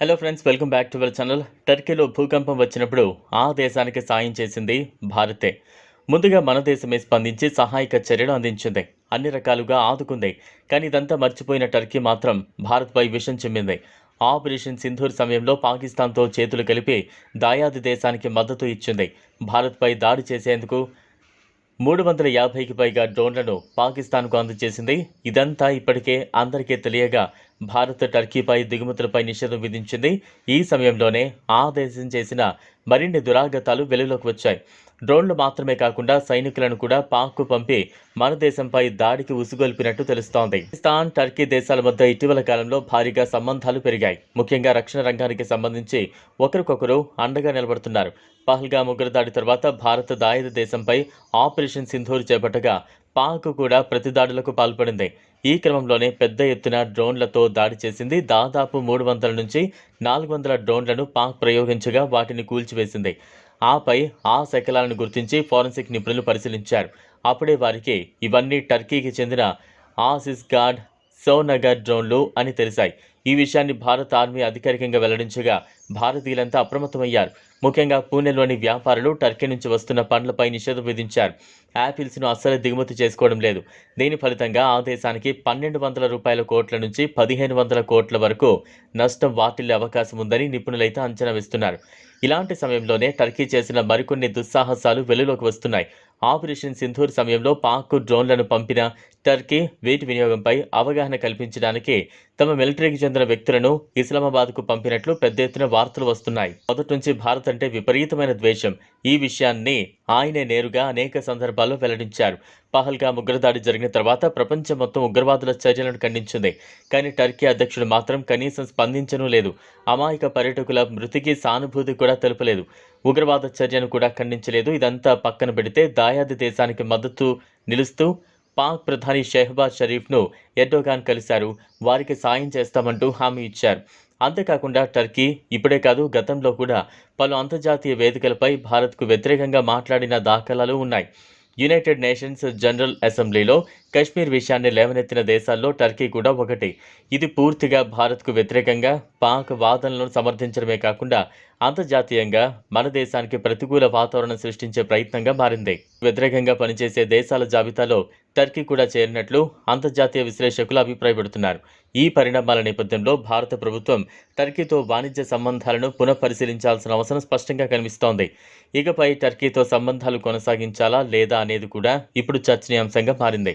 Hello friends welcome back to our channel టర్కీలో భూకంపం వచ్చినప్పుడు ఆ దేశానికి సాయం చేసింది భారతే. ముందుగా మన దేశమే స్పందించి సహాయక చర్యలు అందించింది. అన్ని రకాలుగా ఆదుకుంది. కానీ ఇదంతా మర్చిపోయిన టర్కీ మాత్రం భారత్పై విషం చిమ్మింది. ఆపరేషన్ సింధూర్ సమయంలో పాకిస్తాన్తో చేతులు కలిపి దాయాది దేశానికి మద్దతు ఇచ్చింది. భారత్పై దాడి చేసేందుకు మూడు వందల యాభైకి పైగా డ్రోన్లను పాకిస్తాన్కు అందజేసింది. ఇదంతా ఇప్పటికే అందరికీ తెలియగా భారత్ టర్కీపై దిగుమతులపై నిషేధం విధించింది. ఈ సమయంలోనే ఆ దేశం చేసిన మరిన్ని దురాగతాలు వెలుగులోకి వచ్చాయి. డ్రోన్లు మాత్రమే కాకుండా సైనికులను కూడా పాక్కు పంపి మన దేశంపై దాడికి ఉసుగొల్పినట్టు తెలుస్తోంది. పాకిస్తాన్ టర్కీ దేశాల మధ్య ఇటీవల కాలంలో భారీగా సంబంధాలు పెరిగాయి. ముఖ్యంగా రక్షణ రంగానికి సంబంధించి ఒకరికొకరు అండగా నిలబడుతున్నారు. పహల్గా ఉగ్రదాడి తర్వాత భారత దాయుధ దేశంపై ఆపరేషన్ సింధూర్ చేపట్టగా పాక్ కూడా ప్రతిదాడులకు పాల్పడింది. ఈ క్రమంలోనే పెద్ద ఎత్తున డ్రోన్లతో దాడి చేసింది. దాదాపు మూడు వందల నుంచి నాలుగు వందల డ్రోన్లను పాక్ ప్రయోగించగా వాటిని కూల్చివేసింది. ఆపై ఆ శకలాలను గుర్తించి ఫోరెన్సిక్ నిపుణులు పరిశీలించారు. అప్పుడే వారికి ఇవన్నీ టర్కీకి చెందిన ఆసిస్ గార్డ్ సోనగర్ డ్రోన్లు అని తెలిసాయి. ఈ విషయాన్ని భారత ఆర్మీ అధికారికంగా వెల్లడించగా భారతీయులంతా అప్రమత్తమయ్యారు. ముఖ్యంగా పూణేలోని వ్యాపారులు టర్కీ నుంచి వస్తున్న పండ్లపై నిషేధం విధించారు. యాపిల్స్ను అస్సలు దిగుమతి చేసుకోవడం లేదు. దీని ఫలితంగా ఆ దేశానికి పన్నెండు వందల రూపాయల కోట్ల నుంచి పదిహేను వందల కోట్ల వరకు నష్టం వాటిల్లే అవకాశం ఉందని నిపుణులైతే అంచనా వేస్తున్నారు. ఇలాంటి సమయంలోనే టర్కీ చేసిన మరికొన్ని దుస్సాహసాలు వెలుగులోకి వస్తున్నాయి. ఆపరేషన్ సింధూర్ సమయంలో పాక్ డ్రోన్లను పంపిన టర్కీ వీటి వినియోగంపై అవగాహన కల్పించడానికి తమ మిలిటరీకి చెందిన వ్యక్తులను ఇస్లామాబాద్కు పంపినట్లు పెద్ద ఎత్తున వార్తలు వస్తున్నాయి. మొదటి నుంచి భారత్ అంటే విపరీతమైన ద్వేషం. ఈ విషయాన్ని ఆయనే నేరుగా అనేక సందర్భాల్లో వెల్లడించారు. పహల్గా ఉగ్రదాడి జరిగిన తర్వాత ప్రపంచం మొత్తం ఉగ్రవాదుల చర్యలను ఖండించింది. కానీ టర్కీ అధ్యక్షుడు మాత్రం కనీసం స్పందించను లేదు. అమాయక పర్యటకుల మృతికి సానుభూతి కూడా తెలుపలేదు. ఉగ్రవాద చర్యను కూడా ఖండించలేదు. ఇదంతా పక్కన పెడితే దాయాది దేశానికి మద్దతు నిలుస్తూ పాక్ ప్రధాని షెహబాజ్ షరీఫ్ను ఎర్డోగాన్ కలిశారు. వారికి సాయం చేస్తామంటూ హామీ ఇచ్చారు. అంతేకాకుండా టర్కీ ఇప్పుడే కాదు గతంలో కూడా పలు అంతర్జాతీయ వేదికలపై భారత్కు వ్యతిరేకంగా మాట్లాడిన దాఖలాలు ఉన్నాయి. యునైటెడ్ నేషన్స్ జనరల్ అసెంబ్లీలో కశ్మీర్ విషయాన్ని లేవనెత్తిన దేశాల్లో టర్కీ కూడా ఒకటి. ఇది పూర్తిగా భారత్కు వ్యతిరేకంగా పాక్ వాదనలను సమర్థించడమే కాకుండా అంతర్జాతీయంగా మన దేశానికి ప్రతికూల వాతావరణం సృష్టించే ప్రయత్నంగా మారింది. వ్యతిరేకంగా పనిచేసే దేశాల జాబితాలో టర్కీ కూడా చేరినట్లు అంతర్జాతీయ విశ్లేషకులు అభిప్రాయపడుతున్నారు. ఈ పరిణామాల నేపథ్యంలో భారత ప్రభుత్వం టర్కీతో వాణిజ్య సంబంధాలను పునఃపరిశీలించాల్సిన అవసరం స్పష్టంగా కనిపిస్తోంది. ఇకపై టర్కీతో సంబంధాలు కొనసాగించాలా లేదా అనేది కూడా ఇప్పుడు చర్చనీయాంశంగా మారింది.